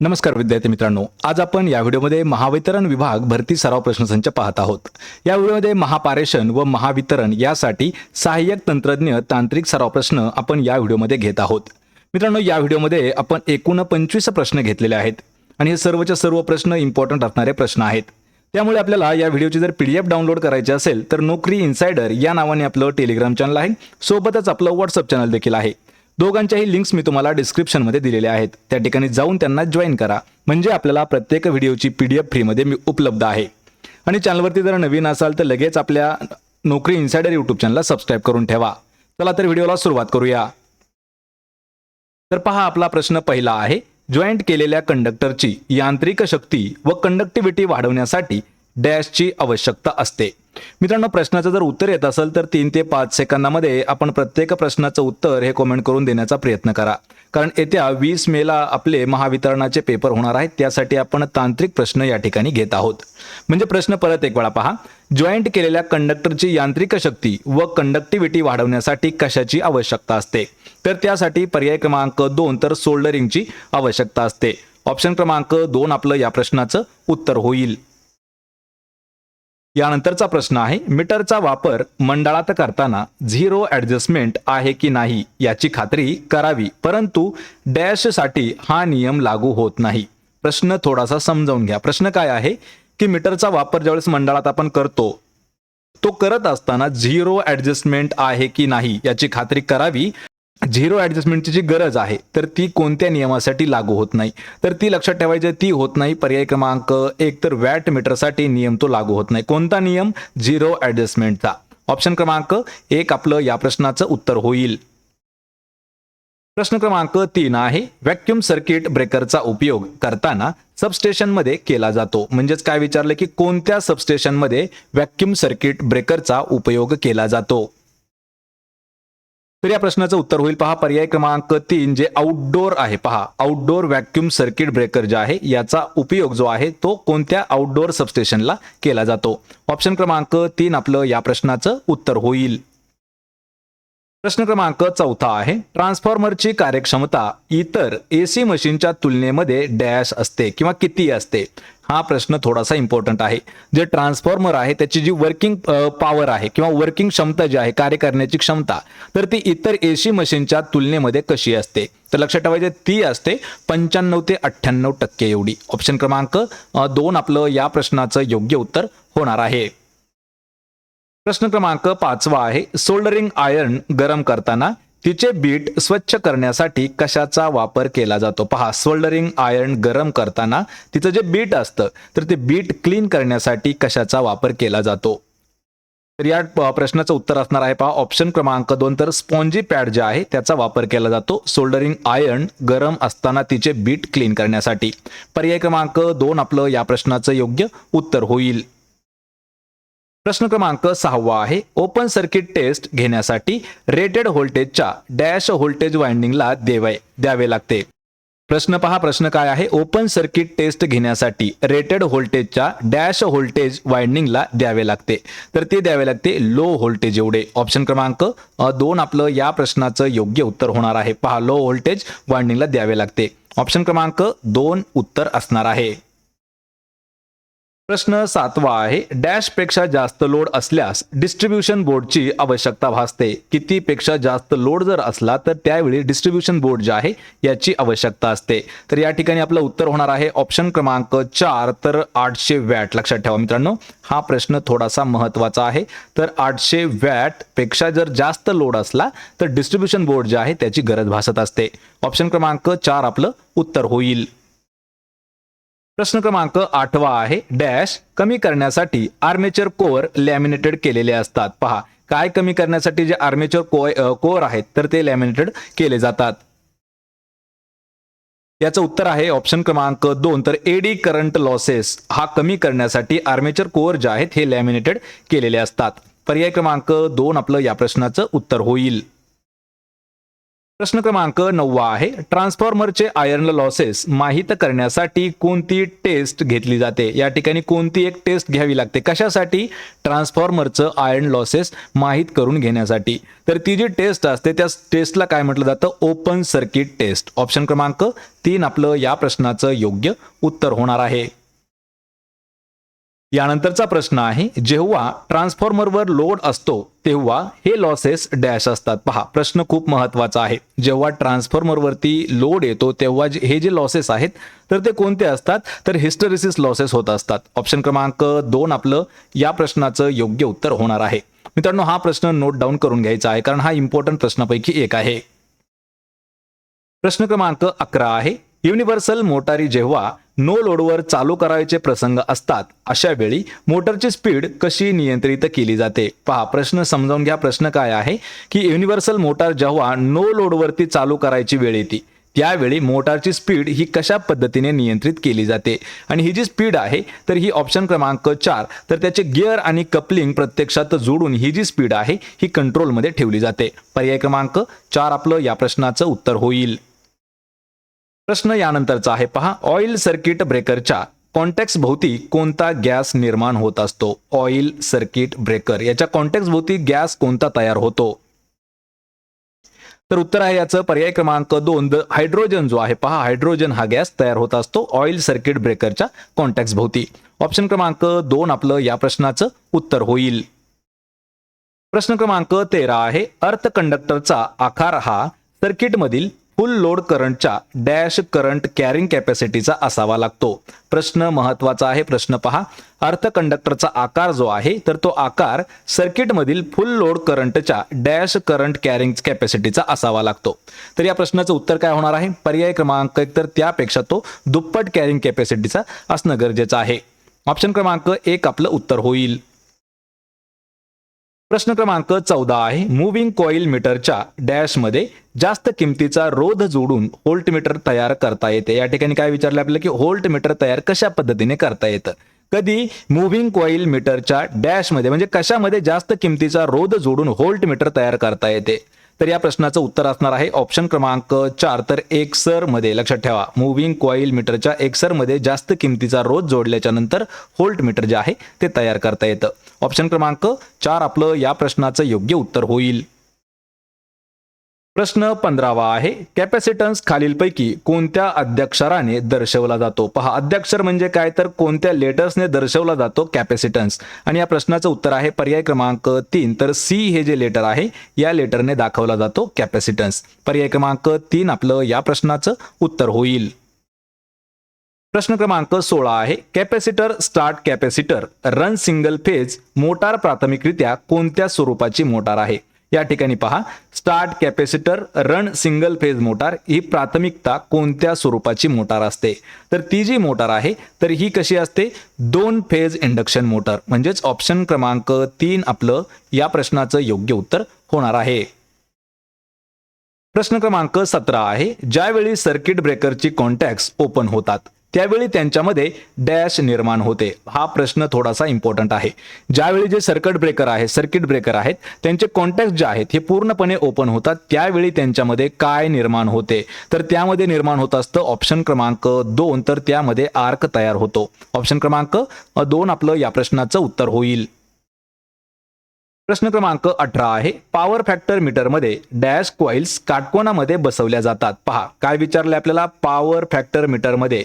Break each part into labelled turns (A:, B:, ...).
A: नमस्कार विद्यार्थी मित्रांनो. आज आपण या व्हिडिओमध्ये महावितरण विभाग भरती सराव प्रश्नसंच पाहत आहोत. या व्हिडिओमध्ये महापारेषण व महावितरण यासाठी सहाय्यक तंत्रज्ञ तांत्रिक सराव प्रश्न आपण या व्हिडिओमध्ये घेत आहोत. मित्रांनो या व्हिडिओमध्ये आपण एकूण पंचवीस प्रश्न घेतलेले आहेत आणि हे सर्वच्या सर्व प्रश्न इम्पॉर्टंट असणारे प्रश्न आहेत. त्यामुळे आपल्याला या व्हिडिओची जर पी डी एफ डाउनलोड करायची असेल तर नोकरी इन्सायडर या नावाने आपलं टेलिग्राम चॅनल आहे. सोबतच आपलं व्हॉट्सअप चॅनल देखील आहे. दोघांच्याही लिंक्स मी तुम्हाला डिस्क्रिप्शनमध्ये दिलेल्या आहेत. त्या ठिकाणी जाऊन त्यांना जॉईन करा. म्हणजे आपल्याला प्रत्येक व्हिडिओची पी डी एफ फ्रीमध्ये मी उपलब्ध आहे. आणि चॅनलवरती जर नवीन असाल तर लगेच आपल्या नोकरी इन्सायडर यूट्यूब चॅनलला सबस्क्राईब करून ठेवा. चला तर व्हिडिओला सुरुवात करूया. तर पहा आपला प्रश्न पहिला आहे. जॉईंट केलेल्या कंडक्टरची यांत्रिक शक्ती व कंडक्टिव्हिटी वाढवण्यासाठी डॅशची आवश्यकता असते. मित्रांनो प्रश्नाचं जर उत्तर येत असेल तर तीन ते पाच सेकंदामध्ये आपण प्रत्येक प्रश्नाचं उत्तर हे कॉमेंट करून देण्याचा प्रयत्न करा. कारण येत्या वीस मेला आपले महावितरणाचे पेपर होणार आहेत त्यासाठी आपण तांत्रिक प्रश्न या ठिकाणी घेत आहोत. म्हणजे प्रश्न परत एक वेळा पहा. जॉईंट केलेल्या कंडक्टरची यांत्रिक शक्ती व कंडक्टिव्हिटी वाढवण्यासाठी कशाची आवश्यकता असते? तर त्यासाठी पर्याय क्रमांक दोन तर सोल्डरिंगची आवश्यकता असते. ऑप्शन क्रमांक दोन आपलं या प्रश्नाचं उत्तर होईल. यानंतरचा प्रश्न आहे मीटरचा वापर मंडळात करताना झिरो ॲडजस्टमेंट आहे की नाही याची खात्री करावी परंतु डॅशसाठी हा नियम लागू होत नाही. प्रश्न थोडासा समजावून घ्या. प्रश्न काय आहे की मीटरचा वापर ज्यावेळेस मंडळात आपण करतो तो करत असताना झिरो ॲडजस्टमेंट आहे की नाही याची खात्री करावी झिरो ॲडजस्टमेंटची जी गरज आहे तर ती कोणत्या नियमासाठी लागू होत नाही? तर ती लक्षात ठेवायची ती होत नाही. पर्याय क्रमांक एक तर वॅट मीटरसाठी नियम तो लागू होत नाही. कोणता नियम? झिरो ऍडजस्टमेंटचा ऑप्शन क्रमांक एक आपलं या प्रश्नाचं उत्तर होईल. प्रश्न क्रमांक तीन आहे व्हॅक्युम सर्किट ब्रेकरचा उपयोग करताना सबस्टेशनमध्ये केला जातो. म्हणजेच काय विचारलं की कोणत्या सबस्टेशनमध्ये व्हॅक्युम सर्किट ब्रेकरचा उपयोग केला जातो? तर या प्रश्नाचं उत्तर होईल. पहा पर्याय क्रमांक तीन जे आउटडोअर आहे पहा. आउटडोअर व्हॅक्युम सर्किट ब्रेकर जे आहे याचा उपयोग जो आहे तो कोणत्या आउटडोअर सबस्टेशनला केला जातो? ऑप्शन क्रमांक तीन आपलं या प्रश्नाचं उत्तर होईल. प्रश्न क्रमांक चौथा आहे. ट्रान्सफॉर्मरची कार्यक्षमता इतर एसी मशीनच्या तुलनेमध्ये डॅश असते किंवा किती असते? हा प्रश्न थोडासा इम्पॉर्टंट आहे. जे ट्रान्सफॉर्मर आहे त्याची जी वर्किंग पॉवर आहे किंवा वर्किंग क्षमता जी आहे कार्य करण्याची क्षमता तर ती इतर एसी मशीनच्या तुलनेमध्ये कशी असते? तर लक्षात ठेवायचे ती असते पंच्याण्णव ते अठ्ठ्याण्णव टक्के एवढी. ऑप्शन क्रमांक दोन आपलं या प्रश्नाचं योग्य उत्तर होणार आहे. प्रश्न क्रमांक पाचवा आहे सोल्डरिंग आयर्न गरम करताना तिचे बीट स्वच्छ करण्यासाठी कशाचा वापर केला जातो? पहा सोल्डरिंग आयर्न गरम करताना तिचं जे बीट असतं तर ते बीट क्लीन करण्यासाठी कशाचा वापर केला जातो? तर या प- प्रश्नाचं उत्तर असणार आहे. पहा ऑप्शन क्रमांक दोन तर स्पॉन्जी पॅड जे आहे त्याचा वापर केला जातो सोल्डरिंग आयर्न गरम असताना तिचे बीट क्लीन करण्यासाठी. पर्याय क्रमांक दोन आपलं या प्रश्नाचं योग्य उत्तर होईल. प्रश्न क्रमांक सहावा आहे. ओपन सर्किट टेस्ट घेण्यासाठी रेटेड व्होल्टेजच्या डॅश व्होल्टेज वाइंडिंगला देवे द्यावे लागते. प्रश्न पहा प्रश्न काय आहे? ओपन सर्किट टेस्ट घेण्यासाठी रेटेड व्होल्टेजच्या डॅश व्होल्टेज वाइंडिंगला द्यावे लागते. तर ते द्यावे लागते लो व्होल्टेज एवढे. ऑप्शन क्रमांक दोन आपलं या प्रश्नाचं योग्य उत्तर होणार आहे. पहा लो व्होल्टेज वाइंडिंगला द्यावे लागते. ऑप्शन क्रमांक दोन उत्तर असणार आहे. प्रश्न सातवा आहे डॅशपेक्षा जास्त लोड असल्यास डिस्ट्रीब्युशन बोर्डची आवश्यकता भासते. किती पेक्षा जास्त लोड जर असला तर त्यावेळी डिस्ट्रीब्युशन बोर्ड जे आहे याची आवश्यकता असते. तर या ठिकाणी आपलं उत्तर होणार आहे ऑप्शन क्रमांक चार तर आठशे वॅट. लक्षात ठेवा मित्रांनो हा प्रश्न थोडासा महत्त्वाचा आहे. तर आठशे वॅटपेक्षा जर जास्त लोड असला तर डिस्ट्रीब्युशन बोर्ड जे आहे त्याची गरज भासत असते. ऑप्शन क्रमांक चार आपलं उत्तर होईल. प्रश्न क्रमांक आठवा आहे. डॅश कमी करण्यासाठी आर्मेचर कोअर लॅमिनेटेड केलेले असतात. पहा काय कमी करण्यासाठी जे आर्मेचर को कोअर आहेत तर ते लॅमिनेटेड केले जातात. याचं उत्तर आहे ऑप्शन क्रमांक दोन. तर एडी करंट लॉसेस हा कमी करण्यासाठी आर्मेचर कोअर जे आहेत हे लॅमिनेटेड केलेले असतात. पर्याय क्रमांक दोन आपलं या प्रश्नाचं उत्तर होईल. प्रश्न क्रमांक नववा आहे. ट्रान्सफॉर्मरचे आयर्न लॉसेस माहीत करण्यासाठी कोणती टेस्ट घेतली जाते? या ठिकाणी कोणती एक टेस्ट घ्यावी लागते? कशासाठी? ट्रान्सफॉर्मरचं आयर्न लॉसेस माहीत करून घेण्यासाठी. तर ती जी टेस्ट असते त्या टेस्टला काय म्हटलं जातं? Open circuit taste. ऑप्शन क्रमांक तीन आपलं या प्रश्नाचं योग्य उत्तर होणार आहे. यानंतरचा प्रश्न आहे जेव्हा ट्रान्सफॉर्मरवर लोड असतो तेव्हा हे लॉसेस डॅश असतात. पहा प्रश्न खूप महत्त्वाचा आहे. जेव्हा ट्रान्सफॉर्मरवरती लोड येतो तेव्हा जे- हे जे लॉसेस आहेत तर ते कोणते असतात? तर हिस्टरिसिस लॉसेस होत असतात. ऑप्शन क्रमांक दोन आपलं या प्रश्नाचं योग्य उत्तर होणार आहे. मित्रांनो हा प्रश्न नोट डाऊन करून घ्यायचा आहे कारण हा इम्पॉर्टंट प्रश्नापैकी एक आहे. प्रश्न क्रमांक अकरा आहे. युनिव्हर्सल मोटारी जेव्हा नो लोडवर चालू करायचे प्रसंग असतात. अशा वेळी मोटरची स्पीड कशी नियंत्रित केली जाते? पहा प्रश्न समजावून घ्या. प्रश्न काय आहे? की युनिव्हर्सल मोटार जेव्हा नो लोडवरती चालू करायची वेळ येते त्यावेळी मोटारची स्पीड ही कशा पद्धतीने नियंत्रित केली जाते? आणि ही जी स्पीड आहे तर ही ऑप्शन क्रमांक चार तर त्याचे गिअर आणि कपलिंग प्रत्यक्षात जोडून ही जी स्पीड आहे ही कंट्रोलमध्ये ठेवली जाते. पर्याय क्रमांक चार आपलं या प्रश्नाचं उत्तर होईल. प्रश्न यानंतरचा आहे. पहा ऑइल सर्किट ब्रेकरच्या कॉन्टॅक्स भोवती कोणता गॅस निर्माण होत असतो? ऑइल सर्किट ब्रेकर याच्या कॉन्टॅक्स भोवती गॅस कोणता तयार होतो? तर उत्तर आहे याचं. पर्याय क्रमांक दोन द हायड्रोजन जो आहे पहा हायड्रोजन हा गॅस तयार होत असतो ऑइल सर्किट ब्रेकरच्या कॉन्टॅक्ट भोवती. ऑप्शन क्रमांक दोन आपलं या प्रश्नाचं उत्तर होईल. प्रश्न क्रमांक तेरा आहे. अर्थ कंडक्टरचा आकार हा सर्किटमधील फुल लोड करंटच्या डॅश करंट कॅरिंग कॅपॅसिटीचा असावा लागतो. प्रश्न महत्त्वाचा आहे. प्रश्न पहा. अर्थ कंडक्टरचा आकार जो आहे तर तो आकार सर्किटमधील फुल लोड करंटच्या डॅश करंट कॅरिंग कॅपॅसिटीचा असावा लागतो. तर या प्रश्नाचं उत्तर काय होणार आहे? पर्याय क्रमांक एक तर त्यापेक्षा तो दुप्पट कॅरिंग कॅपॅसिटीचा असणं गरजेचं आहे. ऑप्शन क्रमांक एक आपलं उत्तर होईल. प्रश्न क्रमांक चौदा आहे. मुव्हिंग कॉईल मीटरच्या डॅशमध्ये जास्त किमतीचा रोध जोडून होल्ट मीटर तयार करता येते. या ठिकाणी काय विचारलं आपल्याला की होल्ट मीटर तयार कशा पद्धतीने करता येतं? कधी मुव्हिंग कॉईल मीटरच्या डॅशमध्ये म्हणजे कशामध्ये जास्त किमतीचा रोध जोडून होल्ट मीटर तयार करता येते? तर या प्रश्नाचं उत्तर असणार आहे ऑप्शन क्रमांक चार. तर एक्सरमध्ये लक्षात ठेवा मुव्हिंग कॉईल मीटरच्या एक्सरमध्ये जास्त किमतीचा रोज जोडल्याच्या नंतर होल्ट मीटर जे आहे ते तयार करता येतं. ऑप्शन क्रमांक चार आपलं या प्रश्नाचं योग्य उत्तर होईल. प्रश्न पंधरावा आहे कॅपॅसिटन्स खालीलपैकी कोणत्या अध्यक्षराने दर्शवला जातो? पहा अध्यक्षर म्हणजे काय? तर कोणत्या लेटर्सने दर्शवला जातो कॅपॅसिटन्स आणि या प्रश्नाचं उत्तर आहे पर्याय क्रमांक तीन. तर सी हे जे लेटर आहे या लेटरने दाखवला जातो कॅपॅसिटन्स पर्याय क्रमांक तीन आपलं या प्रश्नाचं उत्तर होईल. प्रश्न क्रमांक सोळा आहे capacitor start capacitor run single phase motor प्राथमिकरित्या कोणत्या स्वरूपाची मोटार आहे? या ठिकाणी पहा. Start capacitor run single phase motor ही प्राथमिकता कोणत्या स्वरूपाची मोटार असते? तर ती जी मोटार आहे तर ही कशी असते? दोन फेज इंडक्शन मोटर म्हणजेच ऑप्शन क्रमांक तीन आपलं या प्रश्नाचं योग्य उत्तर होणार आहे. प्रश्न क्रमांक सतरा आहे. ज्यावेळी सर्किट ब्रेकरची कॉन्टॅक्ट ओपन होतात त्यावेळी त्यांच्यामध्ये डॅश निर्माण होते. हा प्रश्न थोडासा इम्पॉर्टंट आहे. ज्यावेळी जे सर्किट ब्रेकर आहे सर्किट ब्रेकर आहेत त्यांचे कॉन्टॅक्ट जे आहेत हे पूर्णपणे ओपन होतात. त्यावेळी त्यांच्यामध्ये काय निर्माण होते? तर त्यामध्ये निर्माण होत असतं ऑप्शन क्रमांक दोन. तर त्यामध्ये आर्क तयार होतो. ऑप्शन क्रमांक दोन आपलं या प्रश्नाचं उत्तर होईल. प्रश्न क्रमांक अठरा आहे. पॉवर फॅक्टर मीटरमध्ये डॅश कॉइल्स काटकोनामध्ये बसवल्या जातात. पहा काय विचारले आपल्याला? पॉवर फॅक्टर मीटरमध्ये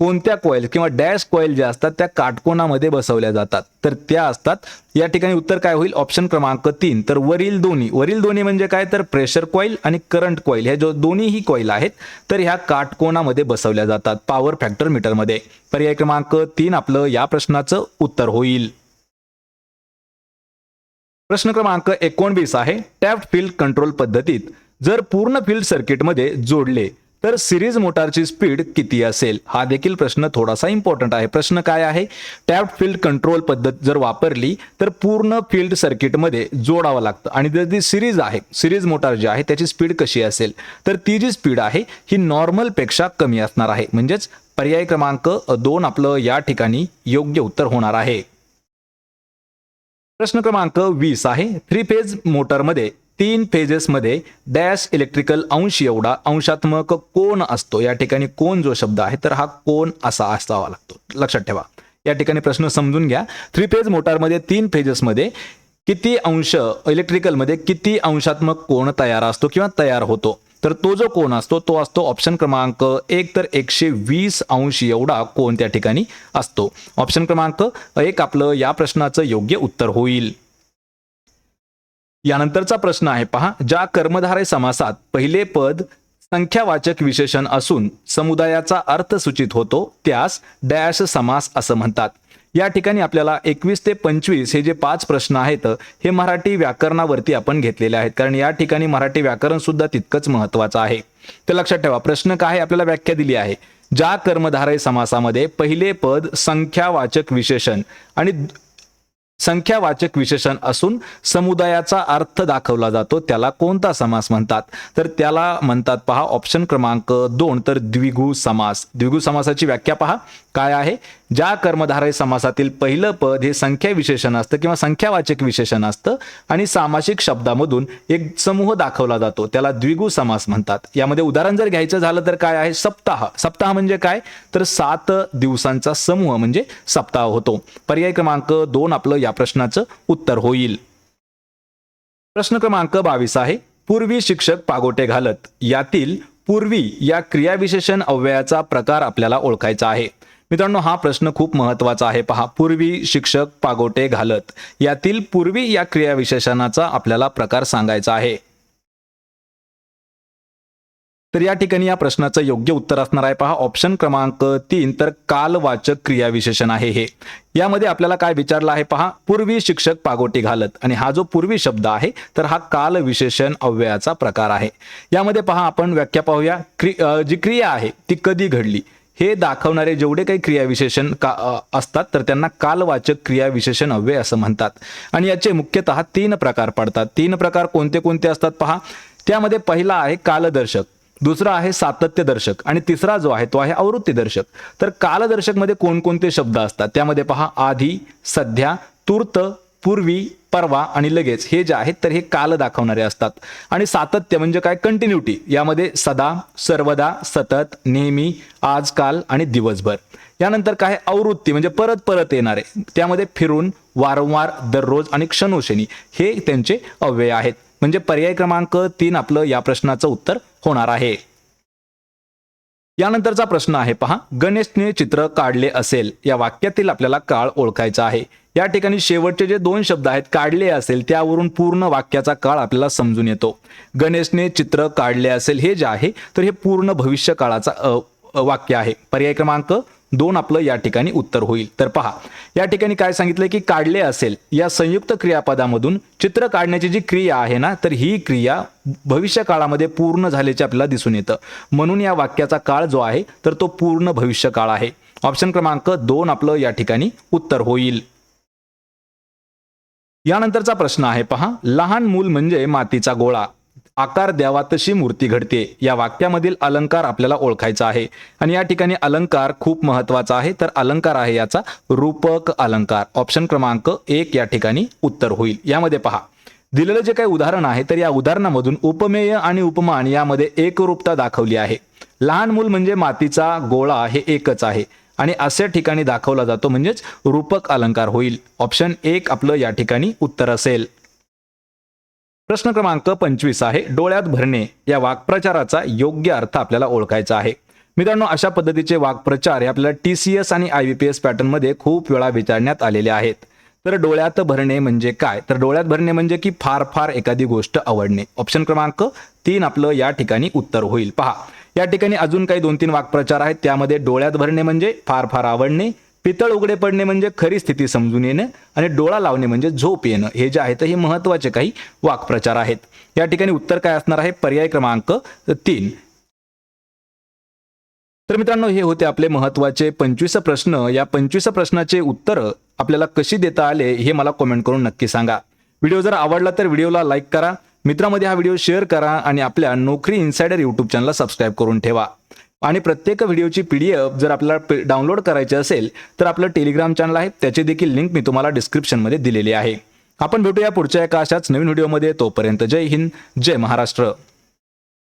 A: कोणत्या कॉईल किंवा डॅश कॉईल ज्या असतात त्या काटकोनामध्ये बसवल्या जातात. तर त्या असतात. या ठिकाणी उत्तर काय होईल? ऑप्शन क्रमांक तीन. तर वरील दोन्ही. वरील दोन्ही म्हणजे काय? तर प्रेशर कॉईल आणि करंट कॉईल ह्या जो दोन्हीही कॉईल आहेत तर ह्या काटकोनामध्ये बसवल्या जातात. पॉवर फॅक्टर मीटरमध्ये. पर्याय क्रमांक तीन आपलं या प्रश्नाचं उत्तर होईल. प्रश्न क्रमांक एकोणवीस आहे. टॅप फील्ड कंट्रोल पद्धतीत जर पूर्ण फील्ड सर्किटमध्ये जोडले तर सिरीज मोटारची स्पीड किती असेल? हा देखील प्रश्न थोडासा इम्पॉर्टंट आहे. प्रश्न काय आहे? टॅप फील्ड कंट्रोल पद्धत जर वापरली तर पूर्ण फील्ड सर्किटमध्ये जोडावं लागतं. आणि जर ती सिरीज आहे सिरीज मोटार जी आहे त्याची स्पीड कशी असेल? तर ती जी स्पीड आहे ही नॉर्मलपेक्षा कमी असणार आहे. म्हणजेच पर्याय क्रमांक दोन आपलं या ठिकाणी योग्य उत्तर होणार आहे. प्रश्न क्रमांक वीस आहे. थ्री फेज मोटरमध्ये तीन फेजेसमध्ये डॅश इलेक्ट्रिकल अंश एवढा अंशात्मक कोण असतो. या ठिकाणी कोण जो शब्द आहे तर हा कोण असा असावा लागतो. लक्षात ठेवा. या ठिकाणी प्रश्न समजून घ्या. थ्री फेज मोटारमध्ये तीन फेजेसमध्ये किती अंश इलेक्ट्रिकलमध्ये किती अंशात्मक कोण तयार असतो किंवा तयार होतो? तर तो जो कोण असतो तो असतो ऑप्शन क्रमांक एक तर एकशे वीस अंश एवढा कोण त्या ठिकाणी असतो. ऑप्शन क्रमांक एक आपलं या प्रश्नाचं योग्य उत्तर होईल. यानंतरचा प्रश्न आहे पहा. ज्या कर्मधारे समासात पहिले पद संख्यावाचक विशेषण असून समुदायाचा अर्थ सूचित होतो त्यास डॅश समास असं म्हणतात. या ठिकाणी आपल्याला एकवीस ते पंचवीस हे जे पाच प्रश्न आहेत हे मराठी व्याकरणावरती आपण घेतलेले आहेत. कारण या ठिकाणी मराठी व्याकरण सुद्धा तितकंच महत्वाचं आहे. तर लक्षात ठेवा प्रश्न काय आपल्याला व्याख्या दिली आहे. ज्या कर्मधारय समासामध्ये पहिले पद संख्यावाचक विशेषण आणि संख्यावाचक विशेषण असून समुदायाचा अर्थ दाखवला जातो. त्याला कोणता समास म्हणतात? तर त्याला म्हणतात पहा ऑप्शन क्रमांक दोन. तर द्विगु समास. द्विगु समासाची व्याख्या पहा. काय आहे? ज्या कर्मधारय समासातील पहिलं पद हे संख्या विशेषण असतं किंवा संख्यावाचक विशेषण असतं आणि सामासिक शब्दामधून एक समूह दाखवला जातो त्याला द्विगु समास म्हणतात. यामध्ये उदाहरण जर घ्यायचं झालं तर काय आहे? सप्ताह. सप्ताह म्हणजे काय? तर सात दिवसांचा समूह म्हणजे सप्ताह होतो. पर्याय क्रमांक दोन आपलं या प्रश्नाचं उत्तर होईल. प्रश्न क्रमांक बावीस आहे. पूर्वी शिक्षक पागोटे घालत. यातील पूर्वी या क्रियाविशेषण अव्ययाचा प्रकार आपल्याला ओळखायचा आहे. मित्रांनो हा प्रश्न खूप महत्त्वाचा आहे. पहा पूर्वी शिक्षक पागोटे घालत. यातील पूर्वी या क्रियाविशेषणाचा आपल्याला प्रकार सांगायचा आहे. तर या ठिकाणी या प्रश्नाचं योग्य उत्तर असणार आहे. पहा ऑप्शन क्रमांक तीन तर कालवाचक क्रियाविशेषण आहे हे. यामध्ये आपल्याला काय विचारलं आहे? पहा पूर्वी शिक्षक पागोटी घालत. आणि हा जो पूर्वी शब्द आहे तर हा काल विशेषण अव्ययाचा प्रकार आहे. यामध्ये पहा आपण व्याख्या पाहूया. क्रि जी क्रिया आहे ती कधी घडली? हे दाखवणारे जेवढे काही क्रियाविशेषण का असतात तर त्यांना कालवाचक क्रियाविशेषण अव्यय असं म्हणतात. आणि याचे मुख्यतः तीन प्रकार पडतात. तीन प्रकार कोणते कोणते असतात पहा. त्यामध्ये पहिला आहे कालदर्शक. दुसरा आहे सातत्यदर्शक. आणि तिसरा जो आहे तो आहे आवृत्तीदर्शक तर कालदर्शकमध्ये कोणकोणते शब्द असतात? त्यामध्ये पहा आधी सध्या तूर्त पूर्वी परवा आणि लगेच हे जे आहेत तर हे काल दाखवणारे असतात. आणि सातत्य म्हणजे काय? कंटिन्युटी यामध्ये सदा सर्वदा सतत नेहमी आजकाल आणि दिवसभर. यानंतर काय? आवृत्ती म्हणजे परत परत येणारे. त्यामध्ये फिरून वारंवार दररोज आणि क्षणोक्षणी हे त्यांचे अव्यय आहेत. म्हणजे पर्याय क्रमांक तीन आपलं या प्रश्नाचं उत्तर होणार आहे. यानंतरचा प्रश्न आहे पहा. गणेशने चित्र काढले असेल. या वाक्यातील आपल्याला काळ ओळखायचा आहे. या ठिकाणी शेवटचे जे दोन शब्द आहेत काढले असेल त्यावरून पूर्ण वाक्याचा काळ आपल्याला समजून येतो. गणेशने चित्र काढले असेल हे जे आहे तर हे पूर्ण भविष्य काळाचा वाक्य आहे. पर्याय क्रमांक दोन आपलं या ठिकाणी उत्तर होईल. तर पहा या ठिकाणी काय सांगितलंय की काढले असेल या संयुक्त क्रियापदामधून चित्र काढण्याची जी क्रिया आहे ना तर ही क्रिया भविष्य काळामध्ये पूर्ण झाल्याचे आपल्याला दिसून येतं. म्हणून या वाक्याचा काळ जो आहे तर तो पूर्ण भविष्य काळ आहे. ऑप्शन क्रमांक दोन आपलं या ठिकाणी उत्तर होईल. यानंतरचा प्रश्न आहे पहा. लहान मूल म्हणजे मातीचा गोळा. आकार द्यावा तशी मूर्ती घडते. या वाक्यामधील अलंकार आपल्याला ओळखायचा आहे. आणि या ठिकाणी अलंकार खूप महत्त्वाचा आहे. तर अलंकार आहे याचा रूपक अलंकार. ऑप्शन क्रमांक एक या ठिकाणी उत्तर होईल. यामध्ये पहा. दिलेलं जे काही उदाहरण आहे तर या उदाहरणामधून उपमेय आणि उपमान यामध्ये एकरूपता दाखवली आहे. लहान मूल म्हणजे मातीचा गोळा हे एकच आहे. आणि अशा ठिकाणी दाखवला जातो म्हणजेच रूपक अलंकार होईल. ऑप्शन एक आपलं या ठिकाणी उत्तर असेल. प्रश्न क्रमांक पंचवीस आहे. डोळ्यात भरणे या वाक्प्रचाराचा योग्य अर्थ आपल्याला ओळखायचा आहे. मित्रांनो अशा पद्धतीचे वाक्प्रचार हे आपल्याला टी सी एस आणि आय व्ही पी एस पॅटर्नमध्ये खूप वेळा विचारण्यात आलेले आहेत. तर डोळ्यात भरणे म्हणजे काय? तर डोळ्यात भरणे म्हणजे की फार फार एखादी गोष्ट आवडणे. ऑप्शन क्रमांक तीन आपलं या ठिकाणी उत्तर होईल. पहा. या ठिकाणी अजून काही दोन तीन वाक्प्रचार आहेत. त्यामध्ये डोळ्यात भरणे म्हणजे फार फार आवडणे पितळ उघडे पडणे म्हणजे खरी स्थिती समजून येणं आणि डोळा लावणे म्हणजे झोप येणं. हे जे आहे तर हे महत्त्वाचे काही वाक्प्रचार आहेत. या ठिकाणी उत्तर काय असणार आहे? पर्याय क्रमांक तीन. तर मित्रांनो हे होते आपले महत्त्वाचे पंचवीस प्रश्न. या पंचवीस प्रश्नाचे उत्तर आपल्याला कशी देता आले हे मला कमेंट करून नक्की सांगा. व्हिडिओ जर आवडला तर व्हिडिओला लाईक करा. मित्रामध्ये हा व्हिडिओ शेअर करा आणि आपल्या नोकरी इन्सायडर यूट्यूब चॅनलला सबस्क्राईब करून ठेवा. आणि प्रत्येक व्हिडिओची पीडीएफ जर आपल्याला डाउनलोड करायची असेल तर आपलं टेलिग्राम चॅनल आहे त्याची देखील लिंक मी तुम्हाला डिस्क्रिप्शनमध्ये दिलेली आहे. आपण भेटूया पुढच्या एका अशाच नवीन व्हिडिओमध्ये तोपर्यंत जय हिंद जय महाराष्ट्र.